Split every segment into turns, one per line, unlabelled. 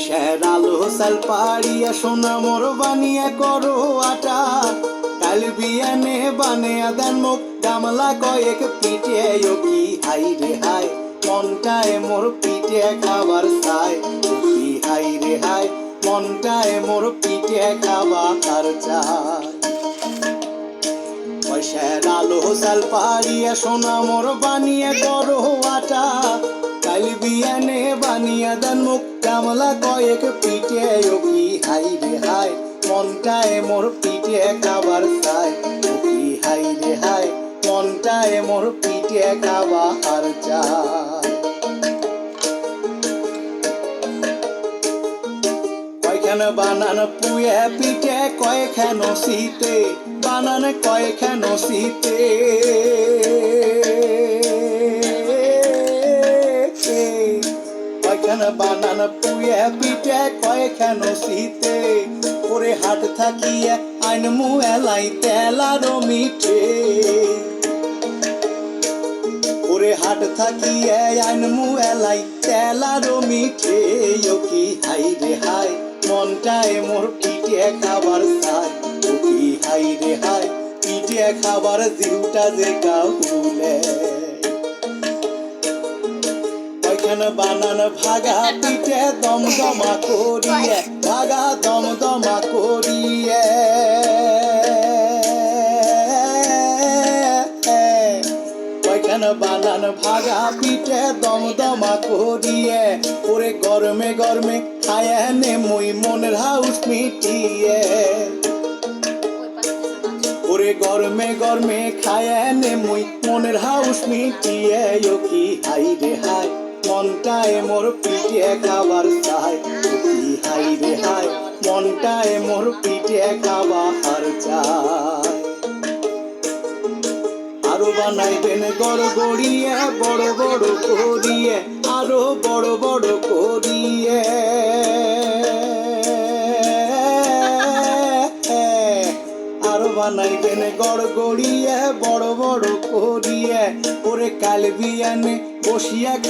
পয়সার আলো সাল পাড়িয়া সোনা মোর বানিয়া করো আটা কাল বিয়ানে বানিয়া দেন মুখ, গামলা কয়েক পিঠে কি হাই রে হাই, মনটায় মোর পিঠে খাবার চাই। কি হাই রে হাই, মনটায় মোর পিঠে খাবার চাই। পয়সার আলো সাল পাড়িয়া সোনা মোর বানিয়ে করো আটা কাল বিয়ানে বানিয়া দেন মুখ কামলা কয়েক পিঠে ও কি হাই রে হাই মনটায় মোর পিঠে খাবার চাই। ও কি হাই রে হাই মনটায় মোর পিঠে খাবার চাই। কয়খান বানান পুয়ে পিঠে, কয়খান শীতে, বানান কয়খান শীতে। কয়খান বানান পুয়ে পিঠে কয়খান শীতে? ওরে হাট থাকিয়ে আইন মুয়েলাই তেলারো মিঠে। ওরে হাট থাকিয়ে আইন মুয়েলাই তেলারো মিঠে। ও কি হাই রে হাই, মনটায় মোর পিঠে খাবার চাই। কি হাই রে হাই, পিঠে খাবার জিউটা যে কাউলে। ওইখানে বানান, ভাগা পিঠে দমদমা করিয়ে, ভাগা দমদমা করিয়ে। ওইখানে বানান, ভাগা পিঠে দমদমা করিয়ে, ওরে গরমে গরমে খায় নে মুই মনের হাউস মিটিয়ে। ওরে গরমে গরমে খায় নে মুই মনের হাউস মিটিয়ে, ও কি হাই রে হাই মনটায় মোর পিঠে খাবার চাই। হাই রে হাই, মনটায় মোর পিঠে খাবার চাই। আরও বানাইবেন গড় গড়িয়ে, বড় বড় করিয়ে, আরও বড় বড় করিয়ে। বানাইবেন গড় গড়িয়ে, বড় বড় করিয়ে, ওরে কাল বিয়ানে বসিয়া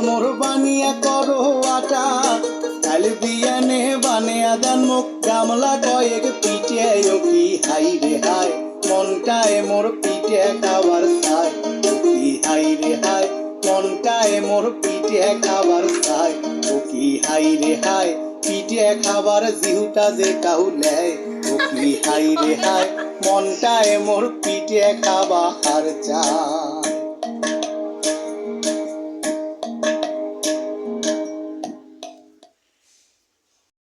মোর বানিয়া করো আটা। কাল বিয়ানে বানিয়া দেন মুখ। গামলা কয়েক পিঠে কি হাই রে হাই। মনটায় মোর পিঠে খাবার ও কি হাই রে হাই। মনটায় মোর পিঠে খাবার ও কি হাই রে হাই। পিঠে খাবার জিহুটা যে কাউলে ও কি হাই রে হাই। মনটায় মোর পিঠে খাবার চাই